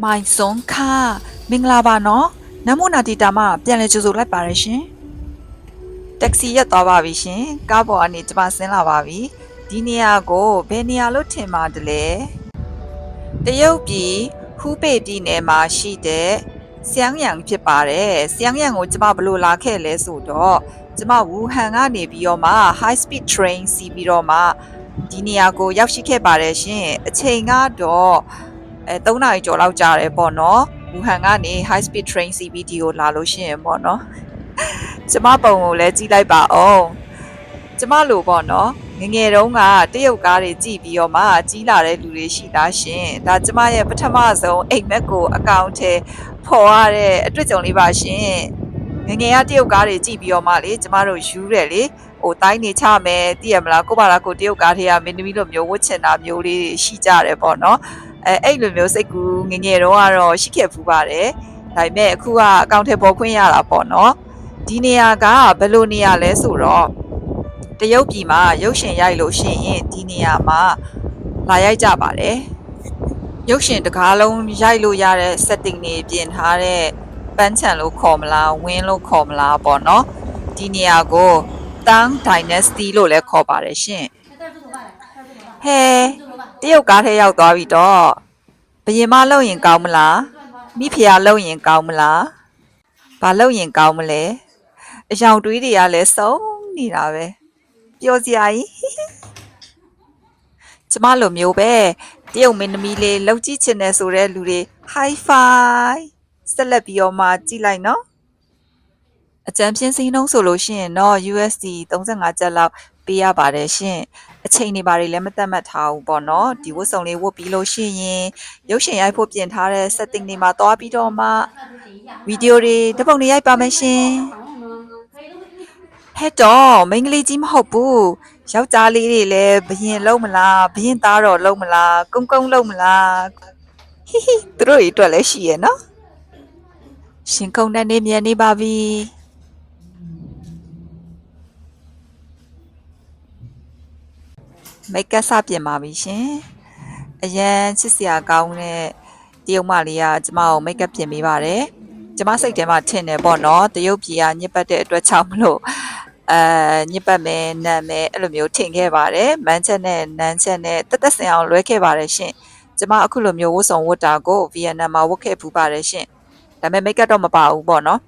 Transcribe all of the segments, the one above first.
မိုင်စွန်ခါမင်္ဂလာပါနော်နမိုနာတီတာမပြန်လဲကြိုဆိုလိုက်ပါရရှင်တက္ကစီရက်သွားပါပြီရှင်ကားပေါ်ကနေကျမဆင်းလာပါပြီဒီနေရာကိုဘယ်နေရာလို့ထင်ပါတယ်လဲတရုတ်ပြည်ဟူးပေပြည်နယ်မှာရှိတဲ့စျန်းယန်ဖြစ်ပါတယ်စျန်းယန်ကိုကျမဘယ်လိုလာခဲ့လဲဆိုတော့ကျမဝူဟန်ကနေပြီးတော့မှ high speed train စီးပြီးတော့မှဒီနေရာကိုရောက်ရှိခဲ့ပါတယ်ရှင်အချိန်ကတော့ အဲ3နာရီကျော်လောက်ကြာတယ်ပေါ့နော်ဝူဟန်ကနေ high speed train CBD ကိုလာလို့ရှိရင်ပေါ့နော်ကျမပုံကိုလည်းကြည့်လိုက်ပါအောင်ကျမလိုပေါ့နော်ငယ်ငယ်တုန်းကတရုတ်ကားတွေကြည့်ပြီးတော့မှကြီးလာတဲ့လူတွေရှိသားရှင်ဒါကျမရဲ့ပထမဆုံးအိမ်မက်ကိုအကောင့်ထဲပေါ်ရတဲ့အတွေ့အကြုံလေးပါရှင်ငယ်ငယ်ကတရုတ်ကားတွေကြည့်ပြီးတော့မှလေကျမတို့ယူတယ်လေဟိုတိုင်းနေချမယ်သိရမလားကိုပါလားကိုတရုတ်ကားထဲကမင်းသမီးလိုမျိုးဝတ်ချင်တာမျိုးလေးတွေရှိကြတယ်ပေါ့နော် အဲအဲ့လိုမျိုးစိတ်ကူးငငယ်တော့ကတော့ရှိခဲ့ဖူးပါတယ်ဒါပေမဲ့အခုကအကောင့်ထဲပေါ်ခွင့်ရတာပေါ့နော်ဒီနေရာကဘယ်လိုနေရာလဲဆိုတော့တရုတ်ပြည်မှာရုပ်ရှင်ရိုက်လို့ရှိရင်ဒီနေရာမှာလာရိုက်ကြပါတယ်ရုပ်ရှင်တကားလုံးရိုက်လို့ရတဲ့ setting တွေပြင်ထားတဲ့ပန်းချံလို့ခေါ်မလားဝင်းလို့ခေါ်မလားပေါ့နော်ဒီနေရာကို Tang Dynasty လို့လည်းခေါ်ပါတယ်ရှင်ဟဲ တရုတ်ကားထဲရောက်သွားပြီတော့ဘယင်မလုံရင်ကောင်းမလား断发。မိဖုရားလုံရင်ကောင်းမလားဘာလုံရင်ကောင်းမလဲအယောင်တွေးတွေကလည်းစုံနေတာပဲပျော်စရာကြီးကျမလိုမျိုးပဲတရုတ်မင်းသမီးလေးလှုပ်ကြည့်ချင်တယ်ဆိုတဲ့လူတွေ high five ဆက်လက်ပြီးတော့မှကြည့်လိုက်နော်အကြံပြင်းစင်းနှုံးဆိုလို့ရှိရင်တော့ USD 35ကျပ်လောက်ပေးရပါတယ်ရှင် အချိန်တွေဘာတွေလည်းမသတ်မှတ်ထားဘူးပေါ့နော်ဒီဝတ်စုံလေးဝတ်ပြီးလို့ရှိရင်ရုပ်ရှင်ရိုက်ဖို့ပြင်ထားတဲ့ setting တွေမှာသွားပြီးတော့မှဗီဒီယိုတွေတစ်ပုံတွေရိုက်ပါမယ်ရှင်ဟဲ့တော့မိန်းကလေးကြီးမဟုတ်ဘူးယောက်ျားလေးတွေလည်းဘယင်လုံးမလားဘယင်သားတော့လုံးမလားကုန်းကုန်းလုံးမလားဟိဟိသူတို့တွေအတွက်လည်းရှိရဲ့နော်ရှင်ခုန်တဲ့နေမြန်နေပါပြီ မိတ်ကပ်စပြင်ပါပြီရှင်အရန်ချစ်စရာကောင်းတဲ့တရုတ်မလေးကကျမကိုမိတ်ကပ်ပြင်ပေးပါတယ်ကျမစိတ်ထဲမှာထင်တယ်ပေါ့နော်တရုတ်ပြည်ကညစ်ပတ်တဲ့အတွက်ကြောင့်မလို့အဲညစ်ပတ်မယ်နံမယ်အဲ့လိုမျိုးထင်ခဲ့ပါတယ်မန်းချက်နဲ့နန်းချက်နဲ့တက်တက်စင်အောင်လွဲခဲ့ပါတယ်ရှင်ကျမအခုလိုမျိုးဝတ်စုံဝတ်တာကိုဗီယက်နမ်မှာဝတ်ခဲ့ဖူးပါတယ်ရှင်ဒါပေမဲ့မိတ်ကပ်တော့မပါဘူးပေါ့နော်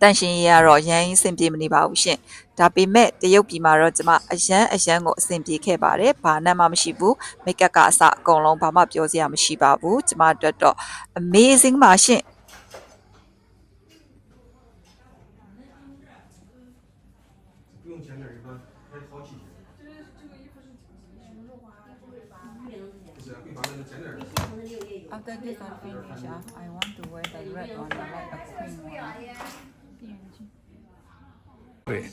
တန်ရှင်ရေးကတော့ရန်အဆင်ပြေမနေပါဘူးရှင်။ဒါပေမဲ့တရုတ်ပြည်မှာတော့ကျွန်မအရန်အရန်ကိုအဆင်ပြေခဲ့ပါတယ်။ဘာနဲ့မှမရှိဘူး။မိတ်ကပ်ကအစအကုန်လုံးဘာမှပြောစရာမရှိပါဘူး။ကျွန်မအတွက်တော့ amazing ပါရှင်။ After this, I finish. I want to wear the red one, like a queen one. 对，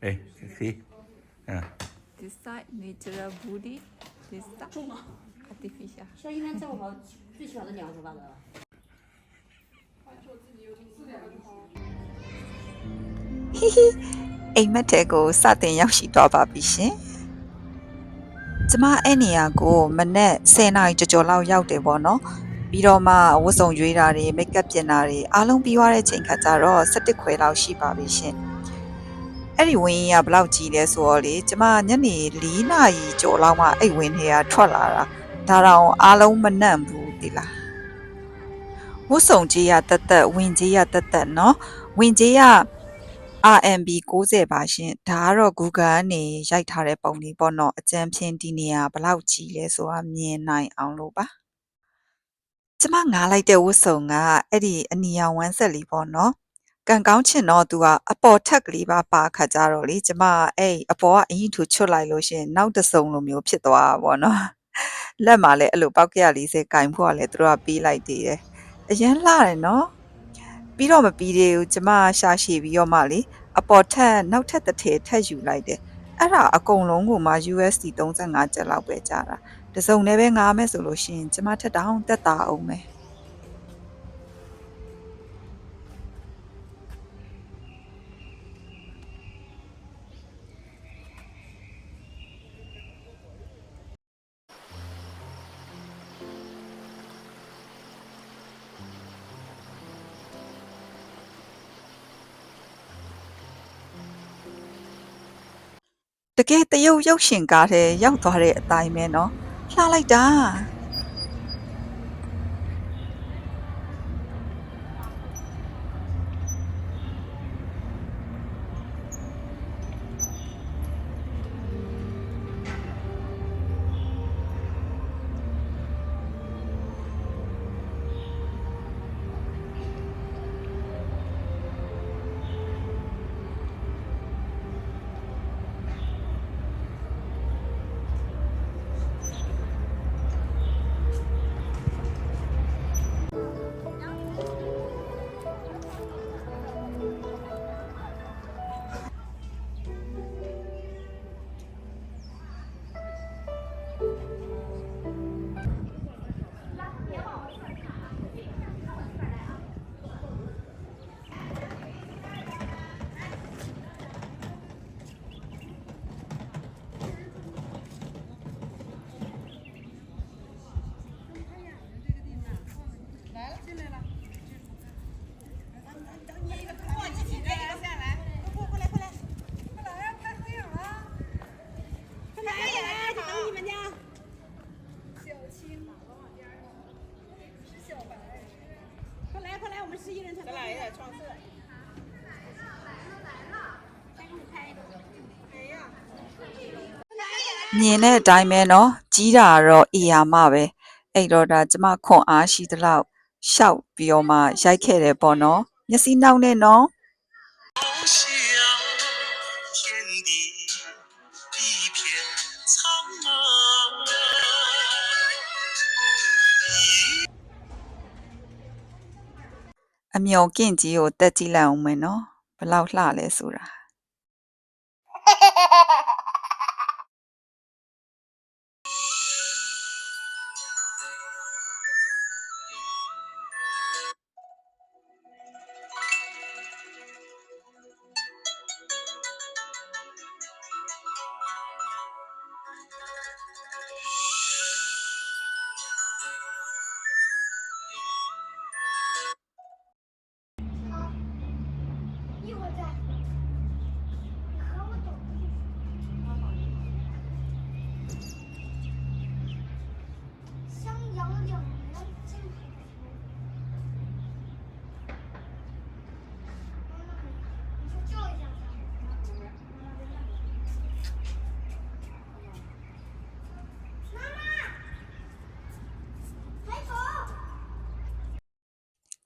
哎，谁？嗯， This side natural booty This side 中吗？ artificial 所以呢，这我最喜欢的两个头发的。 ဟီဟီအိမ်မက်တဲ့ကိုစတင်ရောက်ရှိသွားပါပြီရှင်ကျမအဲ့နေရာကိုမနေ့10နာရီကြော်ကြော်လောက်ရောက်တယ်ပေါ့နော် ပြီးတော့မှဝတ်စုံရွေးတာတွေမိတ်ကပ်ပြင်တာတွေအားလုံးပြီးသွားတဲ့ချိန်ခါကျတော့17ခွဲလောက်ရှိပါပြီရှင်အဲ့ဒီဝင်းကြီးကဘယ်လောက်ကြီးလဲဆိုတော့လေကျမညနေ4နာရီကြော်လောက်မှအဲ့ဝင်းထဲကထွက်လာတာဒါတော့အားလုံးမနှံ့ဘူးဒီလားဝတ်စုံကြီးရတက်တက်ဝင်းကြီးရတက်တက်နော်ဝင်းကြီးက RMB 60ပါရှင်ဒါကတော့ Google ကနေရိုက်ထားတဲ့ပုံလေးပေါ့နော်အကြံဖြင့်ဒီနေရာဘယ်လောက်ကြီးလဲဆိုတာမြင်နိုင်အောင်လို့ပါ ကျမငားလိုက်တဲ့ဝတ်စုံကအဲ့ဒီအနီရောင်ဝမ်းဆက်လေးပေါ့နော်ကန်ကောင်းချင်တော့သူကအပေါ်ထက်ကလေးပါပါခါကြတော့လေကျမအဲ့အပေါ်ကအရင်ထူချွတ်လိုက်လို့ရှရင်နောက်တစ်စုံလိုမျိုးဖြစ်သွားတာပေါ့နော်လက်မှာလည်းအဲ့လိုပောက်ကရလေးစဲကင်ဖို့ကလည်းသူတို့ကပေးလိုက်သေးတယ်အရန်လှတယ်နော်ပြီးတော့မပြီးသေးဘူးကျမရှာရှည်ပြီးတော့မှလေအပေါ်ထက်နောက်ထပ်တစ်ထည်ထပ်ယူလိုက်တယ်အဲ့ဒါအကုန်လုံးကိုမှ USD 35ကျပ်လောက်ပဲကြာတာ တစုံလည်းပဲငားမယ်ဆိုလို့ရှိရင်ကျမထက်တောင်တက်တာအောင်မယ်တကယ်တရုတ်ရုပ်ရှင်ကားထဲရောက်သွားတဲ့အတိုင်းပဲเนาะ လှလိုက်တာ快 မြင်တဲ့အတိုင်းပဲเนาะကြီးတာတော့အေယာမပဲအဲ့တော့ဒါကျမခွန်အားရှိသလောက်ရှောက်ပြီးတော့မှရိုက်ခဲ့တယ်ပေါ့เนาะမျက်စိနှောက်နဲ့เนาะအမျော်ကင့်ကြီးကိုတက်ကြည့်လိုက်အောင်မယ်နော်ဘလောက်လှလဲဆိုတာ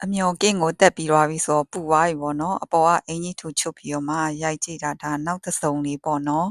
အမျော်ကင့်ကိုတက်ပြီးသွားပြီဆိုတော့ပူသွားပြီပေါ့နော်အပေါ်ကအင်ကြီးထူချုပ်ပြီးတော့မှရိုက်ကြည့်တာဒါနောက်တစ်စုံလေးပေါ့နော်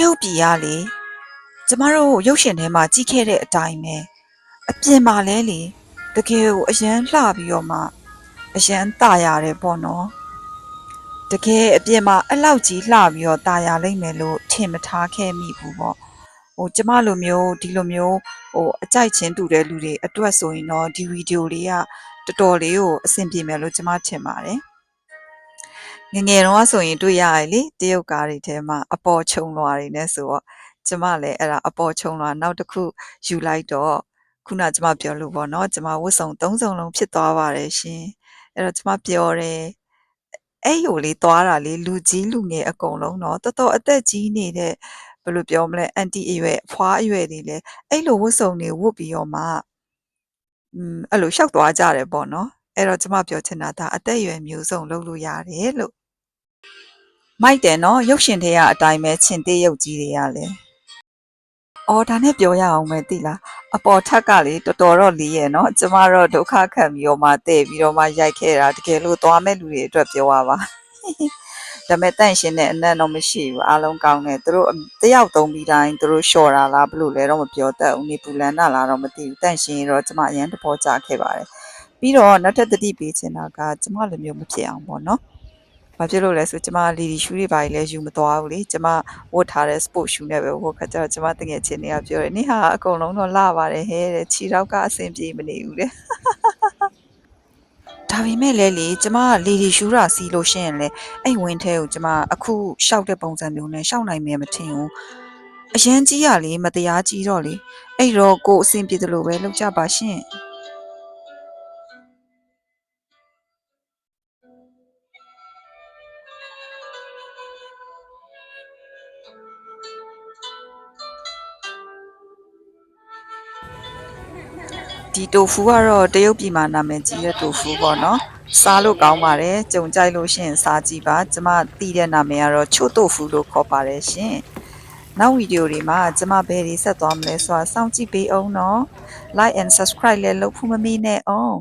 ရုတ်ပြည်ကလေကျမတို့ရုပ်ရှင်ထဲမှာကြည့်ခဲ့တဲ့အတိုင်းပဲအပြင်မှာလဲလေတကယ်ကိုအရန်လှပြီးတော့မှအရန်ตาရတယ်ပေါ့နော်တကယ်အပြင်မှာအဲ့လောက်ကြီးလှပြီးတော့ตาရလိမ့်မယ်လို့ထင်မထားခဲ့မိဘူးပေါ့ဟိုကျမလိုမျိုးဒီလိုမျိုးဟိုအကြိုက်ချင်းတူတဲ့လူတွေအတွက်ဆိုရင်တော့ဒီဗီဒီယိုလေးကတော်တော်လေးကိုအဆင်ပြေမယ်လို့ကျမထင်ပါတယ် ငယ်ငယ်တော့ဆိုရင်တွေ့ရရလေတရုတ်ကားတွေထဲမှာအပေါ်ချုံလွာတွေနဲ့ဆိုတော့ကျမလည်းအဲ့ဒါအပေါ်ချုံလွာနောက်တစ်ခုယူလိုက်တော့ခုနကျမပြောလို့ပေါ့နော်ကျမဝတ်စုံသုံးစုံလုံးဖြစ်သွားပါတယ်ရှင်အဲ့တော့ကျမပြောတယ်အဲ့ယိုလေးသွားတာလေလူကြီးလူငယ်အကုန်လုံးတော့တော်တော်အသက်ကြီးနေတဲ့ဘယ်လိုပြောမလဲအန်တီအရွယ်အဖွားအရွယ်တွေလေအဲ့လိုဝတ်စုံတွေဝတ်ပြီးတော့မှอืมအဲ့လိုရှောက်သွားကြတယ်ပေါ့နော် အဲ့တော့ကျမပြောချင်တာဒါအသက်အရွယ်မျိုးစုံလုပ်လို့ရတယ်လို့မိုက်တယ်နော်ရုပ်ရှင်တွေကအတိုင်းပဲချင်းသေးရုပ်ကြီးတွေကလည်းအော်ဒါနဲ့ပြောရအောင်မယ်တိလားအပေါ်ထက်ကလေတော်တော်တော့လီးရဲ့နော်ကျမတော့ဒုက္ခခံပြီးတော့မှတဲ့ပြီးတော့မှရိုက်ခဲ့တာတကယ်လို့သွားမဲ့လူတွေအတွက်ပြောရပါဒါပေမဲ့တန့်ရှင်တဲ့အနံ့တော့မရှိဘူးအားလုံးကောင်းတယ်သူတို့တယောက်သုံးပြီးတိုင်းသူတို့လျှော်တာလားဘယ်လိုလဲတော့မပြောတတ်ဘူးနေပူလန်တာလားတော့မသိဘူးတန့်ရှင်တော့ကျမအရင်တဘောကြခဲ့ပါတယ် ပြီးတော့နောက်ထပ်တတိပေးချင်တာကကျမလိုမျိုးမဖြစ်အောင်ပေါ့နော်။ဘာဖြစ်လို့လဲဆိုကျမလီဒီရှူးတွေပါလေယူမသွားဘူးလေ။ကျမဝတ်ထားတဲ့ sport shoe နဲ့ပဲဝတ်ခါကျတော့ကျမတကယ်ချင်းတွေကပြောတယ်။နင်ဟာအကုန်လုံးတော့လှပါတယ်ဟဲ့တဲ့။ခြေထောက်ကအဆင်ပြေမနေဘူးတဲ့။ဒါပေမဲ့လည်းလေကျမကလီဒီရှူးတာစီးလို့ရှိရင်လေအဲ့ဝင်းထဲကိုကျမအခုရှောက်တဲ့ပုံစံမျိုးနဲ့ရှောက်နိုင်မယ်မထင်ဘူး။အရင်ကြီးရလေမတရားကြီးတော့လေအဲ့တော့ကိုယ်အဆင်ပြေတယ်လို့ပဲလုပ်ကြပါရှင်။ ဒီတိုဖူကတော့တရုတ်ပြည်မှာနာမည်ကြီးတဲ့တိုဖူပေါ့နော်စားလို့ကောင်းပါတယ်ကြုံကြိုက်လို့ရှရင်စားကြည့်ပါကျမသိတဲ့နာမည်ကတော့ချို့တိုဖူလို့ခေါ်ပါတယ်ရှင်နောက်ဗီဒီယိုတွေမှာကျမဘယ်တွေဆက်သွားမလဲဆိုတာစောင့်ကြည့်ပေးအောင်နော် like and subscribe လည်းလုပ်ဖို့မမေ့နဲ့အောင်